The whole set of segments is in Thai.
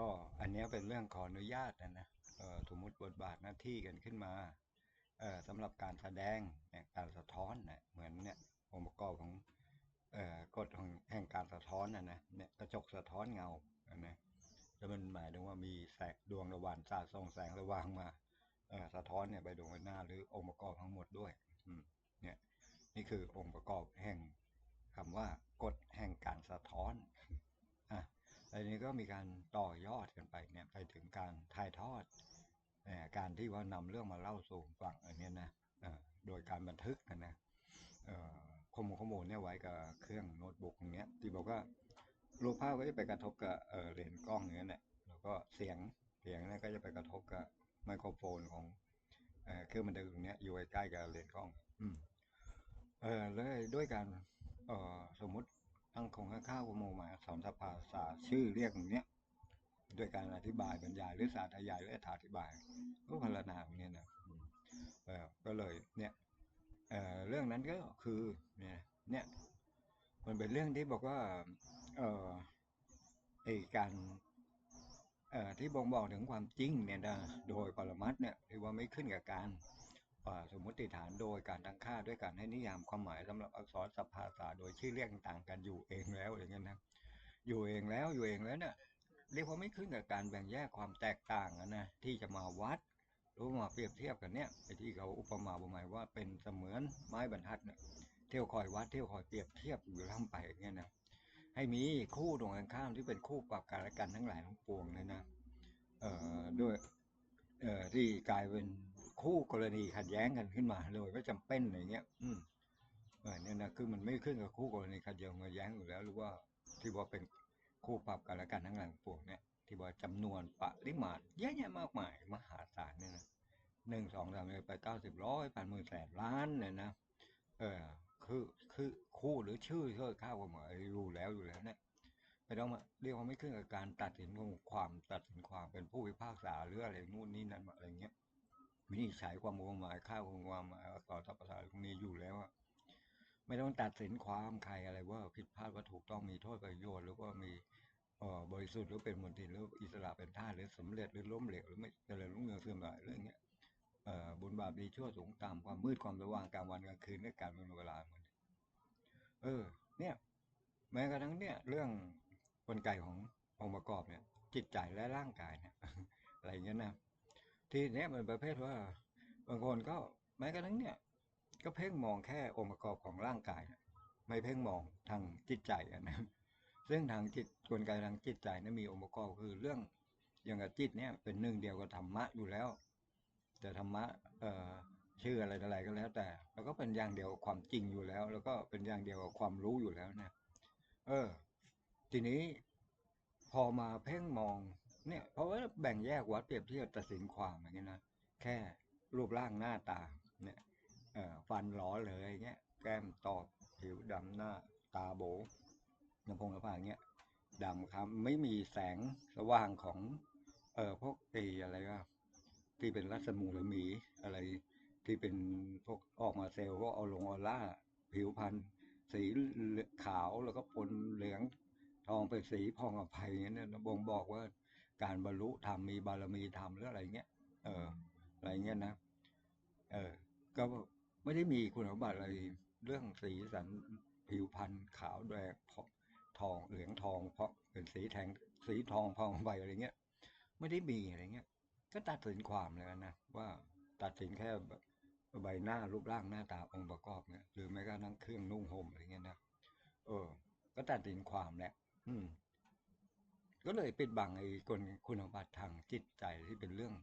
ก็อันนี้เป็นเรื่องขออนุญาตนะนะสมมติบทบาทหน้าที่กันขึ้นมาเออสำหรับการแสดงเนี่ยการสะท้อนนะเหมือนเนี่ยองค์ประกอบของกฎของแห่งการสะท้อนนะนะเนี่ยกระจกสะท้อนเงานะแล้วมันหมายถึงว่ามีแสงดวงระหว่างสาดส่องแสงระหว่างมาสะท้อนเนี่ยไปดวงหน้าหรือองค์ประกอบทั้งหมดด้วยอืเนี่ยนี่คือองค์ประกอบแห่งคำว่ากฎแห่งการสะท้อน อันนี้ก็มีการต่อยอดกันไปเนี่ยไปถึงการถ่ายทอดอการที่ว่านำเรื่องมาเล่าสู่ฟังอันนี้นะโดยการบันทึกนะนะข้อมูลข้อมูลเนี่ยไว้กับเครื่องโน้ตบุ๊กอย่างเงี้ยที่บอกว่ารูปภาพก็จะไปกระทบกับเลนส์กล้องอย่างเงี้ยแหละแล้วก็เสียงเสียงเนี่ยก็จะไปกระทบกับไมโครโฟนของเครื่องบันทึกตรงเนี้ยอยู่ใกล้กับเลนส์กล้อง อืมเออเลยด้วยการเออสมมติ ตั้งคงข้าวโมมาสอนสภาษาชื่อเรียกอย่างเนี้ยด้วยการอธิบายบรรยายหรือสาธยายหรืออธิบายก็พรรณนาตรงเนี้ยนะก็เลยเนี่ยเเรื่องนั้นก็คือเนี่ยเนี่ยมันเป็นเรื่องที่บอกว่าเออไอการเอ่อที่บ่งบอกถึงความจริงเนี่ยนะโดยปรมัตเนี่ยที่ว่าไม่ขึ้นกับการ สมมติฐานโดยการตั้งค่าด้วยการให้นิยามความหมายสำหรับอักษรสัพภาษาโดยชื่อเรียกต่างกันอยู่เองแล้วอย่างเงี้ยนะอยู่เองแล้วอยู่เองแล้วเนี่ยเรียกว่าไม่ขึ้นกับการแบ่งแยกความแตกต่างอะนะที่จะมาวัดหรือมาเปรียบเทียบกันเนี่ยไอ้ที่เขาอุปมาอุปไมยว่าเป็นเสมือนไม้บรรทัดเนี่ยเที่ยวคอยวัดเที่ยวคอยเปรียบเทียบอยู่ล่ำไปอย่างเงี้ยนะให้มีคู่ตรงกันข้ามที่เป็นคู่ปรับกันและกันทั้งหลายทั้งปวงเลยนะเอ่อด้วยเอ่อที่กลายเป็น คู่กรณีขัดแย้งกันขึ้นมาโดยไม่จำเป็นอย่างเงี้ย อืมเออเนี่ยนะคือมันไม่ขึ้นกับคู่กรณีขัดแย้งขัดแย้งอยู่แล้วหรือว่าที่ว่าเป็นคู่ปรับกันและกันทั้งหลังปวงเนี่ยที่ว่าจำนวนปริมาตรเยอะแยะมากมายมหาศาลเนี่ยนะหนึ่งสองสามไปเก้าสิบร้อยพันหมื่นแสนล้านเนี่ยนะเออคือคือคู่หรือชื่อเชื่อข้าวกันหมดรู้แล้วอยู่แล้วเนี่ยไม่ต้องมาเรียกว่าไม่ขึ้นกับการตัดสินของความตัดสินความเป็นผู้พิพากษาหรืออะไรนู่นนี่นั่นอะไรเงี้ย วินิจฉัยความมุ่งหมายค่าควความหมายต่อทัพภาษาตรงนี้อยู่แล้วอะไม่ต้องตัดสินความใครอะไรว่าผิดพลาดว่าถูกต้องมีโทษประโยชน์หรือว่ามีบริสุทธิ์หรือเป็นมนทินหรืออิสระเป็นท่าหรือสำเร็จหรือล้มเหลวหรือไม่เจริญรุ่งเรืองเสื่อมหลายเรื่องเงี้ยบุญบาปดีชั่วสูงต่ำความมืดความสว่างกลางวันกลางคืนและการเวลาเหมือนเออ เนี่ย แม้กระทั่งเนี่ย เรื่องกลไกขององค์ประกอบเนี่ย จิตใจและร่างกายเนี่ยอะไรเงี้ยนะ ที่เนี้ยมันประเภทว่า บางคนก็แม้กระทั่งเนี่ย ก็เพ่งมองแค่องค์ประกอบของร่างกายนะไม่เพ่งมองทางจิตใจอะนะซึ่งทางจิตกลไกทางจิตใจนั้นมีองค์ประกอบคือเรื่องอย่างกับจิตเนี่ยเป็นหนึ่งเดียวกับธรรมะอยู่แล้ว แต่ธรรมะเอ่อชื่ออะไรอะไรก็แล้ว แต่ แล้วก็เป็นอย่างเดียวกับความจริงอยู่แล้ว แล้วก็เป็นอย่างเดียวกับความรู้อยู่แล้วเนี่ยเออ ทีนี้พอมาเพ่งมอง เนี่ยเพราะว่าแบ่งแยกวัดเปรียบเทียบตัดสินความอย่างเงี้ยนะแค่รูปร่างหน้าตาเนี่ยฟันหลอเลยเงี้ยแก้มตอบผิวดำหน้าตาโบลำพงลำพางเงี้ยดำครับไม่มีแสงสว่างของ เอ่อพวกไอ้อะไรว่าที่เป็นรัศมูหรือหมีอะไร ที่เป็นพวกออกมาเซลล์พวกเอาลงออร่า ผิวพรรณสีขาวแล้วก็ปนเหลืองทองเป็นสีพองอภัยอย่างเงี้ยนี่ยบ่งบอกว่า การบรรลุธรรมมีบารมีธรรมหรืออะไรเงี้ย เออ อะไรเงี้ยนะ เออ ก็ไม่ได้มีคุณสมบัติอะไรเรื่องสีสันผิวพรรณขาวแดงทองเหลืองทอง เพราะเป็นสีแทงสีทองพองใบอะไรเงี้ย ไม่ได้มีอะไรเงี้ย ก็ตัดสินความเลยนะว่าตัดสินแค่ใบหน้ารูปร่างหน้าตาองค์ประกอบเนี่ยหรือแม้กระทั่งเครื่องนุ่งห่มอะไรเงี้ยนะเออ ก็ตัดสินความแหละอืม ก็เลยปิดบังไอ้คนคุณบัติทางจิตใจที่เป็นเรื่อง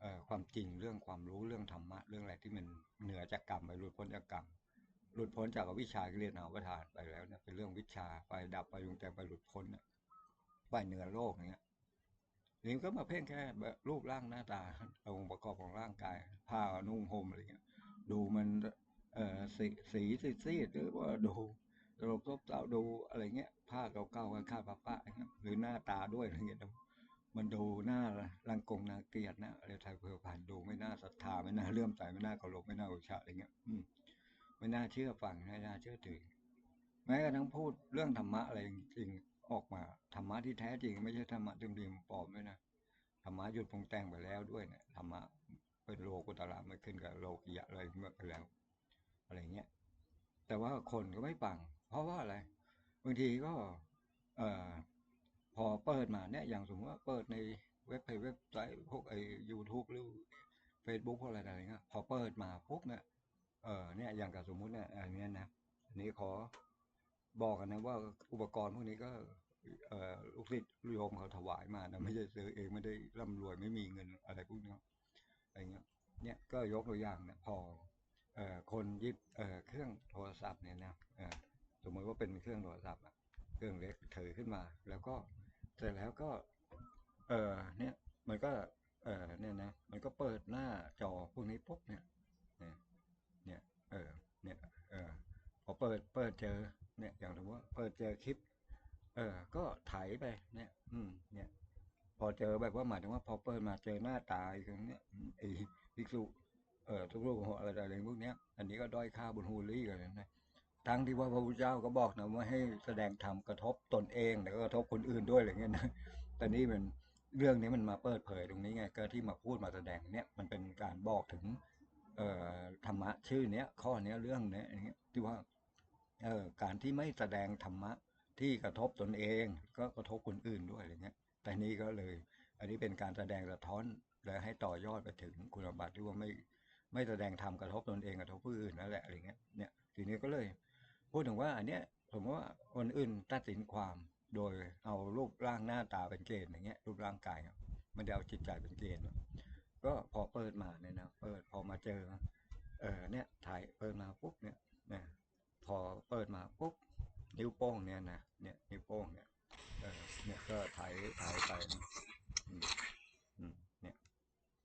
เอความจริงเรื่องความรู้เรื่องธรรมะเรื่องอะไรที่มันเหนือจากกรรมไปหลุดพ้นจากกรรมหลุดพ้นจากวิชาที่เรียนเอาประทานไปแล้วเนี่ยเป็นเรื่องวิชาไปดับไปยุงแต่ไปหลุดพ้นเนี่ยไปเหนือโลกอย่างเงี้ยนี่ก็มาเพ่งแค่รูปร่างหน้าตาองค์ประกอบของร่างกายผ้านุ่งห่มอะไรเงี้ยดูมันเอ่อสีสีซีดหรือว่าดู ระบบซบเซาดูอะไรเงี้ยผ้าเก่าๆกันค่าป้าๆอย่าหรือหน้าตาด้วยอะไรเงี้ยมันดูหน้ารังกงนาเกียดนะอะไรไทยเพอผ่านดูไม่น่าศรัทธาไม่น่าเลื่อมใสไม่น่าเคารพไม่น่าอุชาอะไรเงี้ย อืมไม่น่าเชื่อฟังไม่น่าเชื่อถือแม้กระทั่งพูดเรื่องธรรมะอะไรจริงออกมาธรรมะที่แท้จริง ไม่ใช่ธรรมะเดิมๆปลอมด้วยนะธรรมะหยุดปรุงแต่งไปแล้วด้วยเนี่ยธรรมะเป็นโลกุตระไม่ขึ้นกับโลกิยะอะไรเมื่อไปแล้ว อะไรเงี้ยแต่ว่าคนก็ไม่ฟัง เพราะว่าอะไร บางทีก็เออพอเปิดมาเนี่ยอย่างสมมติว่าเปิดในเว็บเพจเว็บไซต์พวกไอ้ยูทูบหรือเฟซบุ๊กพวกอะไรอะไรเงี้ยพอเปิดมาปุ๊บเนี่ยเออเนี่ยอย่างกับสมมุติเนี่ยอันนี้นะอันนี้ขอบอกกันนะว่าอุปกรณ์พวกนี้ก็เออลูกศิษย์โยมเขาถวายมานะไม่ใช่ซื้อเองไม่ได้ร่ำรวยไม่มีเงินอะไรพวกนี้อะไรเงี้ยเนี่ยก็ยกตัวอย่างเนี่ยพอเอ่อคนยิบเอ่อเครื่องโทรศัพท์เนี่ยนะเอ่อ สมมติว่าเป็นเครื่องโทรศัพท์อะเครื่องเล็กถือขึ้นมา แล้วก็เสร็จแล้วก็ เออเนี่ย มันก็ เออเนี่ยนะมันก็เปิดหน้าจอพวกนี้ปุ๊บเนี่ยเนี่ย เออ เนี่ย เออพอเปิดเปิดเจอ เนี่ย อย่างสมมติว่าเปิดเจอคลิป เออ ก็ไถไป เนี่ย อืม เนี่ยพอเจอแบบว่าหมายถึงว่าพอเปิดมาเจอหน้าตาอ้ตรงเนี้ยไอ้ภิกษุเออทุกรูปอะไรอะไรพวกเนี้ย อันนี้ก็ด้อยค่าบุญฮูลี่กันนะ ทั้งที่ว่าพระพุทธเจ้าก็บอกนะว่าให้แสดงธรรมกระทบตนเองแล้วก็กระทบคนอื่นด้วยอะไรเงี้ยนะแต่นี่มันเรื่องนี้มันมาเปิดเผยตรงนี้ไงก็ที่มาพูดมาแสดงเนี่ยมันเป็นการบอกถึงเออธรรมะชื่อเนี้ยข้อเนี้ยเรื่องเนี้ยอย่างเงี้ยที่ว่าเออการที่ไม่แสดงธรรมะที่กระทบตนเอง ก็กระทบคนอื่นด้วยอะไรเงี้ย แต่นี่ก็เลย อันนี้เป็นการแสดงสะท้อนและให้ต่อยอดไปถึงคุณบัตรที่ว่าไม่ไม่แสดงธรรมกระทบตนเองกระทบผู้อื่นนั่นแหละอะไรเงี้ยเนี่ยทีนี้ก็เลย พูดถึงว่าอันเนี้ยผมว่าคนอื่นตัดสินความโดยเอารูปร่างหน้าตาเป็นเกณฑ์อย่างเงี้ยรูปร่างกายม่ได้เอาจิตใจเป็นเกณฑ์ก็พอเปิดมาเนี่ยนะเปิดพอมาเจอ เออเนี่ยถ่ายเปิดมาปุ๊บเนี่ยนะพอเปิดมาปุ๊บนิ้วโป้งเนี่ยนะเนี่ยนิ้วโป้งเนี่ยเออเนี่ยก็ถ่ายถ่ายไปนะอืมอืมเนี่ย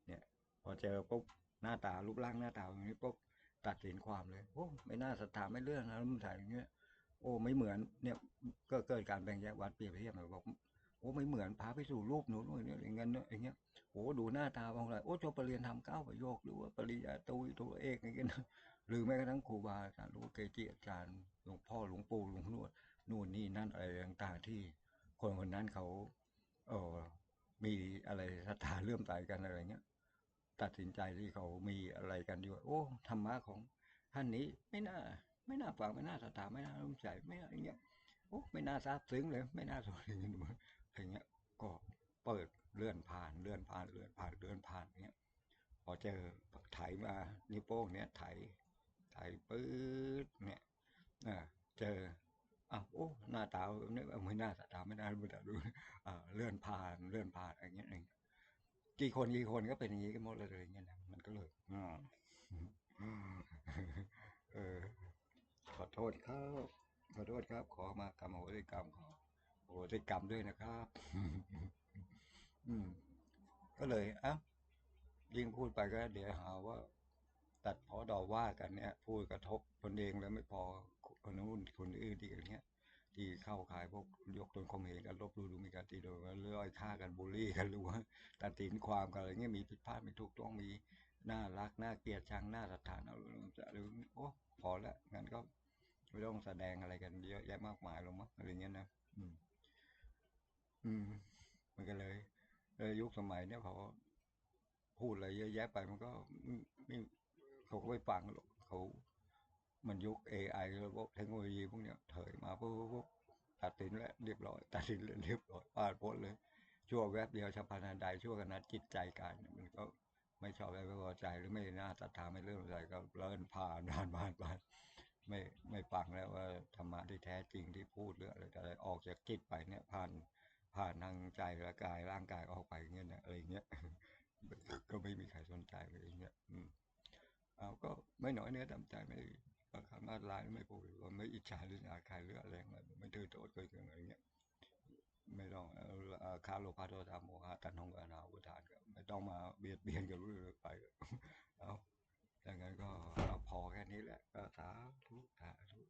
เนี่ยพอเจอปุ๊บหน้าตารูปร่างหน้าตาอย่างนี้ปุ๊บ ตัดสินความเลยโอ้ไม่น่าศรัทธาไม่เรื่องนะล้วมึงถ่ายอย่างเงี้ยโอ้ไม่เหมือนเนี่ยก็เกิดการแบ่งแยกวัดเปรียบเทียบมาบอกโอ้ไม่เหมือนพาไปสู่รูปหนูนู่นอย่างเงี้ยอย่างเงี้ยโอ้ดูหน้าตาบางอะไรโอ้จบปรริญญาทำเก้าประโยคหรือว่าปริญญาตุยตัวเอกอย่างเงี้ยหรือแม้กระทั่งครูบาอาจารย์หรือว่าเกจิอาจารย์หลวงพ่อหลวงปู่หลวงนวดนู่นนี่นั่นอะไรต่างๆที่ คนคนนั้นเขาเออมีอะไรศรัทธาเลื่อมใสกันอะไรเงี้ย ตัดสินใจที่เขามีอะไรกันดีว่าโอ้ธรรมะของท่านนี้ไม่น่า ไม่น่าฟังไม่น่าศรัทธาไม่น่าร่มใจไม่น่าอย่างเงี้ยโอ้ไม่น่าซาบซึ้งเลย ไม่น่าสนอย่างเงี้ยอย่างเงี้ย ก็เปิดเลื่อนผ่านเลื่อนผ่านเลื่อนผ่านเลื่อนผ่านเงี้ยพอเจอไถมานิ้วโป้งเนี้ยไถไถปื๊ดเนี่ยอ่าเจออ้าวโอ้หน้าตาแบบนี้ไม่น่าศรัทธาไม่น่าไม่น่ดูอ่าเลื่อนผ่านเลื่อนผ่านอย่างเงี้ยอย่างเงี้ย กี่คนกี่คนก็เป็นอย่างนี้กันหมดเลยอย่างเงี้ยนะมันก็เลยอ่าเออ ขอโทษครับขอโทษครับ ขอมากรรมโหติกรรมขอโหติกรรมด้วยนะครับ อืม ก็เลยอะยิ่งพูดไปก็เดี๋ยวหาว่า ตัดพอดอว่ากันเนี่ย พูดกระทบตนเองแล้วไม่พอคนนู้นคนอื่นที่อย่างเงี้ย ที่เข้าขายพวกยกตนข่มเหงกันลบหลู่ดูมีการตีโดยเลื่อยฆ่ากันบูลลี่กันหรือว่าตัดสินความกันอะไรเงี้ยมีผิดพลาดไม่ถูกต้องมีน่ารักน่าเกลียดชังน่าศรัทธาเอาจะหรือโอ้พอละงั้นก็ไม่ต้องแสดงอะไรกันเยอะแยะมากมายหรอกมั้งอะไรเงี้ยนะอืม อืม มันก็เลยเลยยุคสมัยเนี่ยเขาพูดอะไรเยอะแยะไปมันก็ไม่ไม่เขาก็ไม่ฟังหรอกเขา มันยุค AI ระบบเทคโนโลยีพวกเนี้ยเถยมาปุ๊บปุ๊บตัดสินแล้วเรียบร้อย ตัดสินเรียบร้อยปาดพ้นเลยชั่วแวบเดียวฉับพลันทันใดชั่วขณะจิตใจกายมันก็ไม่ชอบไม่พอใจหรือไม่น่าศรัทธาไม่เลื่อมใสก็เลื่อนผ่านผ่านผ่านผ่านไม่ไม่ฟังแล้วว่าธรรมะที่แท้จริงที่พูดหรืออะไรอะไรออกจากจิตไปเนี่ยผ่านผ่านทางใจและกายร่างกายออกไปเงี้ยอะไรเงี้ยก็ไม่มีใครสนใจอะไรเงี้ยอืมเอาก็ไม่น้อยเนื้อดำใจไม่ ประการมาตรายไม่ผูกไม่อิจฉาหรืออาใครหรืออะไรไม่ถือโทษเกิดอะไรเงี้ยไม่ต้องคาโลภาโทสะโมหะตัณหงอนาวุธานก็ไม่ต้องมาเบียดเบียนกันเรื่อยไปเอาดังนั้นก็พอแค่นี้แหละก็สาธุสาธุ